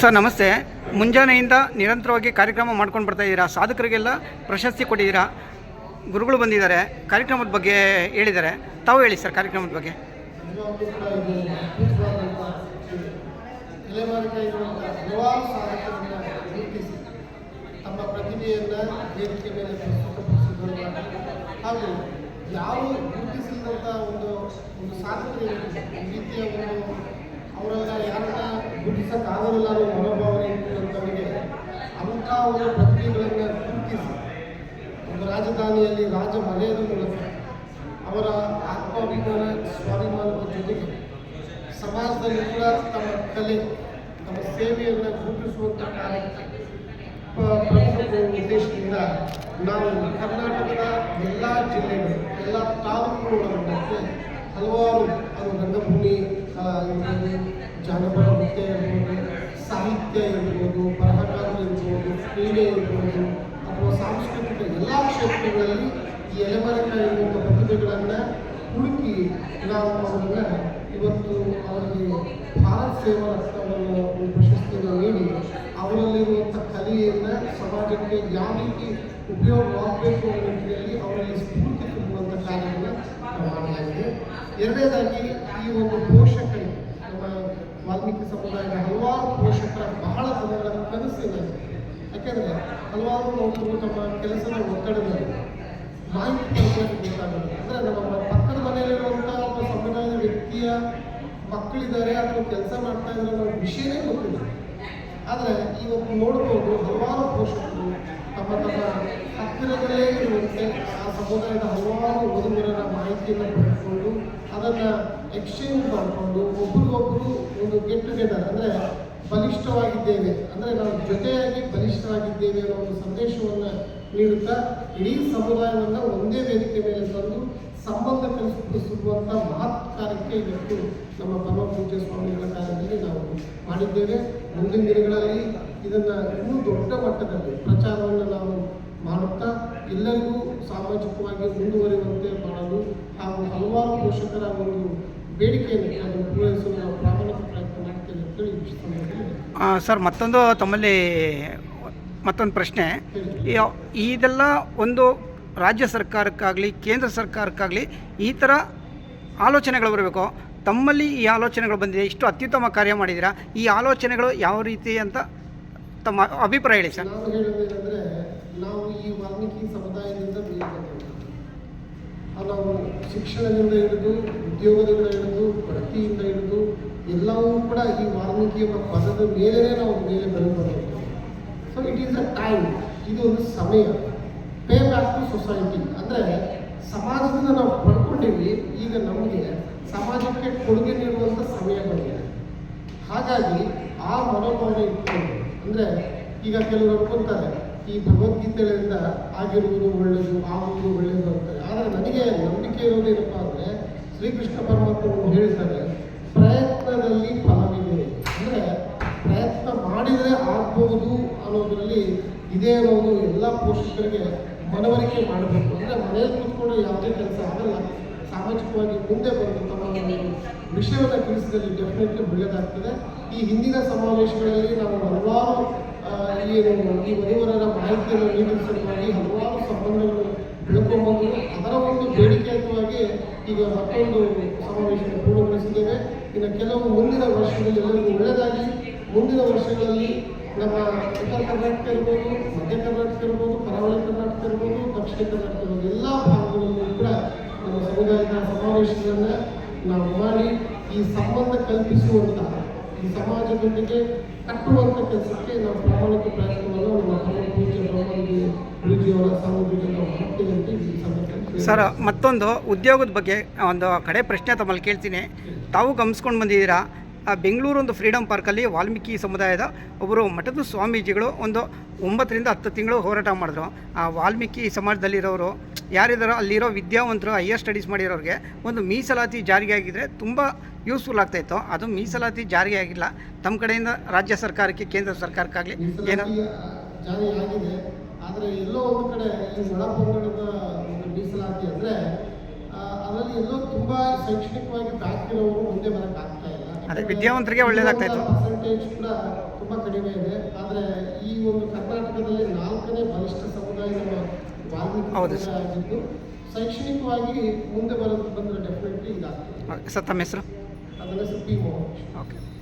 Sir ನಮಸ್ತೆ. ಮುಂಜಾನೆಯಿಂದ ನಿರಂತರವಾಗಿ ಕಾರ್ಯಕ್ರಮ ಮಾಡ್ಕೊಂಡು ಬರ್ತಾ ಇದ್ದೀರಾ ಸಾಧಕರಿಗೆಲ್ಲ ಪ್ರಶಸ್ತಿ ಕೊಟ್ಟಿದ್ದೀರಾ ಗುರುಗಳು ಬಂದಿದ್ದಾರೆ ಕಾರ್ಯಕ್ರಮದ ಬಗ್ಗೆ ಹೇಳಿದ್ದಾರೆ ತಾವು ಹೇಳಿ ಸರ್ ಕಾರ್ಯಕ್ರಮದ ಬಗ್ಗೆ ತಮ್ಮ ವೇದಿಕೆ ಮೇಲೆ ಯಾವ ಗುರುತಿಸಿದಂಥ ಒಂದು ಒಂದು. ಈ ರೀತಿಯ ಯಾರನ್ನ ಗುರುತಿಸಕ್ಕಾಗಲಿಲ್ಲ ಅನ್ನೋ ಮನೋಭಾವನೆ ಅಂತ ಅಂಥ ಒಂದು ಪ್ರತಿಭೆಗಳನ್ನು ರಾಜಧಾನಿಯಲ್ಲಿ ರಾಜ ಮನೆಯನ್ನು ಮೂಲಕ ಅವರ ಆತ್ಮಾಭಿಮಾನ, ಸ್ವಾಭಿಮಾನದ ಜೊತೆಗೆ ಸಮಾಜದಲ್ಲಿ ಕೂಡ ತಮ್ಮ ಕಲೆ, ತಮ್ಮ ಸೇವೆಯನ್ನು ರೂಪಿಸುವಂಥ ಕಾರ್ಯಕ್ಕೆ ಉದ್ದೇಶದಿಂದ ನಾವು ಕರ್ನಾಟಕದ ಎಲ್ಲ ಜಿಲ್ಲೆಗಳು, ಎಲ್ಲ ತಾಲೂಕುಗಳು ಒಳಗೊಂಡಂತೆ ಹಲವಾರು ಅದು ರಂಗಭೂಮಿ ಆ, ಇರ್ಬೋದು ಜಾನಪದ ನೃತ್ಯ ಇರ್ಬೋದು ಸಾಹಿತ್ಯ ಇರ್ಬೋದು ಬರಹಗಾರರು ಇರ್ಬೋದು ಕ್ರೀಡೆ ಇರ್ಬೋದು ಅಥವಾ ಸಾಂಸ್ಕೃತಿಕ ಎಲ್ಲ ಕ್ಷೇತ್ರಗಳಲ್ಲಿ ಈ ಎಲೆಮರಕಾಯಿ ಪ್ರತಿಭೆಗಳನ್ನು ಹುಡುಕಿ ನಾವು ಅವರನ್ನ ಇವತ್ತು ಅವರಿಗೆ ಭಾರತ್ ಸೇವಾ ರತ್ನವನ್ನು ಪ್ರಶಸ್ತಿಯನ್ನು ನೀಡಿ ಅವರಲ್ಲಿರುವಂಥ ಕಲೆಯನ್ನು ಸಮಾಜಕ್ಕೆ ಯಾವ ರೀತಿ ಉಪಯೋಗವಾಗಬೇಕು ಅನ್ನೋ ನಿಟ್ಟಿನಲ್ಲಿ ಅವರಲ್ಲಿ ಸ್ಫೂರ್ತಿ ತುಂಬುವಂಥ ಕಾರ್ಯವನ್ನು ಮಾಡಲಾಗಿದೆ. ಎರಡನೇದಾಗಿ ಈ ಒಂದು ಪೋಷಕರು ನಮ್ಮ ವಾಲ್ಮೀಕಿ ಸಮುದಾಯದ ಹಲವಾರು ಪೋಷಕರ ಬಹಳ ದಿನಗಳ ಕನಸಿನಲ್ಲಿ ಯಾಕೆಂದರೆ ಹಲವಾರು ನೌಕರರು ತಮ್ಮ ಕೆಲಸದ ಒತ್ತಡದಲ್ಲಿ ಮಾಹಿತಿ ಪಡೆಯೋದು ಗೊತ್ತಾಗೋದು ಅಂದರೆ ನಮ್ಮ ಪಕ್ಕದ ಮನೆಯಲ್ಲಿರುವಂಥ ಒಬ್ಬ ಸಮುದಾಯದ ವ್ಯಕ್ತಿಯ ಮಕ್ಕಳಿದ್ದಾರೆ, ಅಥವಾ ಕೆಲಸ ಮಾಡ್ತಾ ಇದ್ದಾರೆ ಅನ್ನೋ ವಿಷಯನೇ ಗೊತ್ತಿಲ್ಲ. ಆದರೆ ಇವತ್ತು ನೋಡ್ಬೋದು, ಹಲವಾರು ಪೋಷಕರು ತಮ್ಮ ತಮ್ಮ ಹತ್ತಿರದಲ್ಲೇ ಇರುವಂತೆ ಆ ಸಮುದಾಯದ ಹಲವಾರು ಓದುಗರ ಮಾಹಿತಿಯನ್ನು ಪಡೆದುಕೊಂಡು ಅದನ್ನು ಎಕ್ಸ್ಚೇಂಜ್ ಮಾಡಿಕೊಂಡು ಒಬ್ರಿಗೊಬ್ರು ಒಂದು ಗೆಟ್ ಟುಗೆದರ್ ಅಂದರೆ ಬಲಿಷ್ಠವಾಗಿದ್ದೇವೆ. ಅಂದರೆ ನಾವು ಜೊತೆಯಾಗಿ ಬಲಿಷ್ಠವಾಗಿದ್ದೇವೆ ಅನ್ನೋ ಒಂದು ಸಂದೇಶವನ್ನು ನೀಡುತ್ತಾ ಇಡೀ ಸಮುದಾಯವನ್ನು ಒಂದೇ ವೇದಿಕೆ ಮೇಲೆ ತಂದು ಸಂಬಂಧ ಕಲಿಸುವಂಥ ಮಹತ್ ಕಾರ್ಯಕ್ಕೆ ಇವತ್ತು ನಮ್ಮ ಪರಮ ಪೂಜ್ಯ ಸ್ವಾಮಿಗಳ ಕಾರ್ಯದಲ್ಲಿ ನಾವು ಮಾಡಿದ್ದೇವೆ. ಮುಂದಿನ ದಿನಗಳಲ್ಲಿ ಇದನ್ನು ಇನ್ನೂ ದೊಡ್ಡ ಮಟ್ಟದಲ್ಲಿ ಪ್ರಚಾರವನ್ನು ನಾವು ಮಾಡುತ್ತಾ ಎಲ್ಲರಿಗೂ ಸಾಮಾಜಿಕವಾಗಿ ಮುಂದುವರಿಯುವಂತೆ ಮಾಡಲು ಹಾಗೂ ಹಲವಾರು ಪೋಷಕರ ಒಂದು ಬೇಡಿಕೆಯನ್ನು ಅದನ್ನು ಪೂರೈಸಲು ನಾವು ಪ್ರಾಮಾಣಿಕ ಪ್ರಯತ್ನ ಮಾಡ್ತೇವೆ ಅಂತೇಳಿ ಸರ್ ಮತ್ತೊಂದು ತಮ್ಮಲ್ಲಿ ಮತ್ತೊಂದು ಪ್ರಶ್ನೆ. ಇದೆಲ್ಲ ಒಂದು ರಾಜ್ಯ ಸರ್ಕಾರಕ್ಕಾಗಲಿ ಕೇಂದ್ರ ಸರ್ಕಾರಕ್ಕಾಗಲಿ ಈ ಥರ ಆಲೋಚನೆಗಳು ಬರಬೇಕು. ತಮ್ಮಲ್ಲಿ ಈ ಆಲೋಚನೆಗಳು ಬಂದಿದೆ. ಇಷ್ಟು ಅತ್ಯುತ್ತಮ ಕಾರ್ಯ ಮಾಡಿದ್ದೀರಾ? ಈ ಆಲೋಚನೆಗಳು ಯಾವ ರೀತಿ ಅಂತ ತಮ್ಮ ಅಭಿಪ್ರಾಯ ಹೇಳಿ ಸರ್. ನಾನು ಹೇಳೋದೇನೆಂದರೆ ನಾವು ಈ ವಾಲ್ಮೀಕಿ ಸಮುದಾಯದಿಂದ ಅದು ನಾವು ಶಿಕ್ಷಣದಿಂದ ಹಿಡಿದು, ಉದ್ಯೋಗದಿಂದ ಹಿಡಿದು ಬಡ್ತಿಯಿಂದ ಹಿಡಿದು, ಎಲ್ಲವೂ ಕೂಡ ಈ ವಾಲ್ಮೀಕಿ ಎಂಬ ಪದದ ಮೇಲೆ ನಾವು ಮೇಲೆ ಬಂದಿದ್ದೇವೆ so it is a time ಇದು ಒಂದು ಸಮಯ. ಪೇ ಬ್ಯಾಕ್ ಟು ಸೊಸೈಟಿ ಅಂದರೆ ಸಮಾಜದಿಂದ ನಾವು ಪಡ್ಕೊಂಡಿವಿ, ಈಗ ನಮಗೆ ಸಮಾಜಕ್ಕೆ ಕೊಡುಗೆ ನೀಡುವಂಥ ಸಮಯ ಬಂದಿದೆ. ಹಾಗಾಗಿ ಆ ಮನೋಭಾವನೆ ಇಟ್ಕೊಂಡು, ಅಂದರೆ ಈಗ ಕೆಲವರು ಅನ್ಕೊಂತಾರೆ ಈ ಭಗವದ್ಗೀತೆಗಳಿಂದ ಆಗಿರುವುದು ಒಳ್ಳೆಯದು, ಆಗುವುದು ಒಳ್ಳೆಯದು ನನಗೆ ಇರೋದು ಏನಪ್ಪ ಅಂದರೆ ಶ್ರೀಕೃಷ್ಣ ಪರಮಾತ್ಮ ಹೇಳ್ತಾರೆ ಪ್ರಯತ್ನದಲ್ಲಿ ಫಲವಿದೆ. ಅಂದರೆ ಪ್ರಯತ್ನ ಮಾಡಿದರೆ ಆಗ್ಬಹುದು ಅನ್ನೋದರಲ್ಲಿ ಇದೇ ಅನ್ನೋದು ಎಲ್ಲ ಪೋಷಕರಿಗೆ ಮನವರಿಕೆ ಮಾಡಬೇಕು. ಅಂದ್ರೆ ಮನೆಯಲ್ಲಿ ಕೂತ್ಕೊಂಡು ಯಾವುದೇ ಕೆಲಸ ಆಗಲ್ಲ. ಸಾಮಾಜಿಕವಾಗಿ ಮುಂದೆ ಬಂದು ತಮ್ಮ ಒಂದು ವಿಷಯವನ್ನು ತಿಳಿಸಿದಲ್ಲಿ ಡೆಫಿನೆಟ್ಲಿ ಒಳ್ಳೆಯದಾಗ್ತದೆ ಈ ಹಿಂದಿನ ಸಮಾವೇಶಗಳಲ್ಲಿ ನಾವು ಹಲವಾರು ಈ ವಧುವರರ ಮಾಹಿತಿಯನ್ನು ನೀಡಿದ ಸಲುವಾಗಿ ಹಲವಾರು ಸಂಬಂಧಗಳು ಬೆಳ್ಕೊಂಡ್ಬಂದು ಅದರ ಒಂದು ಬೇಡಿಕೆಯುತವಾಗಿ ಈಗ ಮತ್ತೊಂದು ಸಮಾವೇಶವನ್ನು ಪೂರ್ಣಗೊಳಿಸಿದ್ದೇವೆ. ಇನ್ನು ಕೆಲವು ಮುಂದಿನ ವರ್ಷಗಳಲ್ಲಿ ಎಲ್ಲರಿಗೂ ಒಳ್ಳೆಯದಾಗಿ ಮುಂದಿನ ವರ್ಷಗಳಲ್ಲಿ ನಮ್ಮ ಉತ್ತರ ಕರ್ನಾಟಕ ಇರ್ಬೋದು, ಮಧ್ಯ ಕರ್ನಾಟಕ ಇರ್ಬೋದು, ಕರಾವಳಿ ಕರ್ನಾಟಕ ಇರ್ಬೋದು, ದಕ್ಷಿಣ ಕರ್ನಾಟಕ ಇರ್ಬೋದು, ಎಲ್ಲ ಭಾಗಗಳಲ್ಲೂ ಕೂಡ ನಮ್ಮ ಸಮುದಾಯದ ಸಮಾವೇಶಗಳನ್ನು ನಾವು ಮಾಡಿ ಈ ಸಂಬಂಧ ಕಲ್ಪಿಸುವಂತಹ ಈ ಸಮಾಜದೊಂದಿಗೆ ಕಟ್ಟುವಂಥ ಕೆಲಸಕ್ಕೆ ನಾವು ಪ್ರಾಮಾಣಿಕ ಪ್ರಯತ್ನವನ್ನು ನಮ್ಮ ಸರ್ ಮತ್ತೊಂದು ಉದ್ಯೋಗದ ಬಗ್ಗೆ ಒಂದು ಕಡೆ ಪ್ರಶ್ನೆ ತಮ್ಮಲ್ಲಿ ಕೇಳ್ತೀನಿ. ತಾವು ಗಮನಿಸ್ಕೊಂಡು ಬಂದಿದ್ದೀರಾ? ಬೆಂಗಳೂರು ಒಂದು ಫ್ರೀಡಮ್ ಪಾರ್ಕಲ್ಲಿ ವಾಲ್ಮೀಕಿ ಸಮುದಾಯದ ಒಬ್ಬರು ಮಠದ ಸ್ವಾಮೀಜಿಗಳು ಒಂದು ಒಂಬತ್ತರಿಂದ ಹತ್ತು ತಿಂಗಳು ಹೋರಾಟ ಮಾಡಿದ್ರು. ಆ ವಾಲ್ಮೀಕಿ ಸಮಾಜದಲ್ಲಿರೋರು ಯಾರಿದ್ದಾರೋ ಅಲ್ಲಿರೋ ವಿದ್ಯಾವಂತರು ಹೈಯರ್ ಸ್ಟಡೀಸ್ ಮಾಡಿರೋರಿಗೆ ಒಂದು ಮೀಸಲಾತಿ ಜಾರಿಗೆ ಆಗಿದ್ರೆ ತುಂಬ ಯೂಸ್ಫುಲ್ ಆಗ್ತಾಯಿತ್ತು ಅದು ಮೀಸಲಾತಿ ಜಾರಿಗೆ ಆಗಿಲ್ಲ. ತಮ್ಮ ಕಡೆಯಿಂದ ರಾಜ್ಯ ಸರ್ಕಾರಕ್ಕೆ ಕೇಂದ್ರ ಸರ್ಕಾರಕ್ಕಾಗಲಿ ಏನೋ ಆದರೆ ಎಲ್ಲೋ ಒಂದು ಕಡೆ ಈ ಒಳಪಂಗಡದ ಒಂದು ಮೀಸಲಾತಿ ಅಂದರೆ ಅದರಲ್ಲಿ ಎಲ್ಲೋ ತುಂಬಾ ಶೈಕ್ಷಣಿಕವಾಗಿ ಬ್ಯಾಕ್ ಇರೋರು ಮುಂದೆ ಬರೋಕ್ಕಾಗ್ತಾ ಇಲ್ಲ. ಅದೇ ವಿದ್ಯಾವಂತರಿಗೆ ಒಳ್ಳೇದಾಗ್ತಾ ಇತ್ತು. ಪರ್ಸೆಂಟೇಜ್ ಕೂಡ ತುಂಬ ಕಡಿಮೆ ಇದೆ. ಆದರೆ ಈ ಒಂದು ಕರ್ನಾಟಕದಲ್ಲಿ ನಾಲ್ಕನೇ ಬಲಿಷ್ಠ ಸಮುದಾಯ ನಮ್ಮ ವಾಲ್ಮೀಕಿ ಆಗಿದ್ದು ಶೈಕ್ಷಣಿಕವಾಗಿ ಮುಂದೆ ಬರೋದು ಬಂದರೆ ಡೆಫಿನೆಟ್ಲಿ ಇದಾಗ್ತದೆ. ಸರ್ ತಮ್ಮ ಹೆಸರು? ಅದನ್ನ ಪಿ ಮೋಹನ್. ಓಕೆ.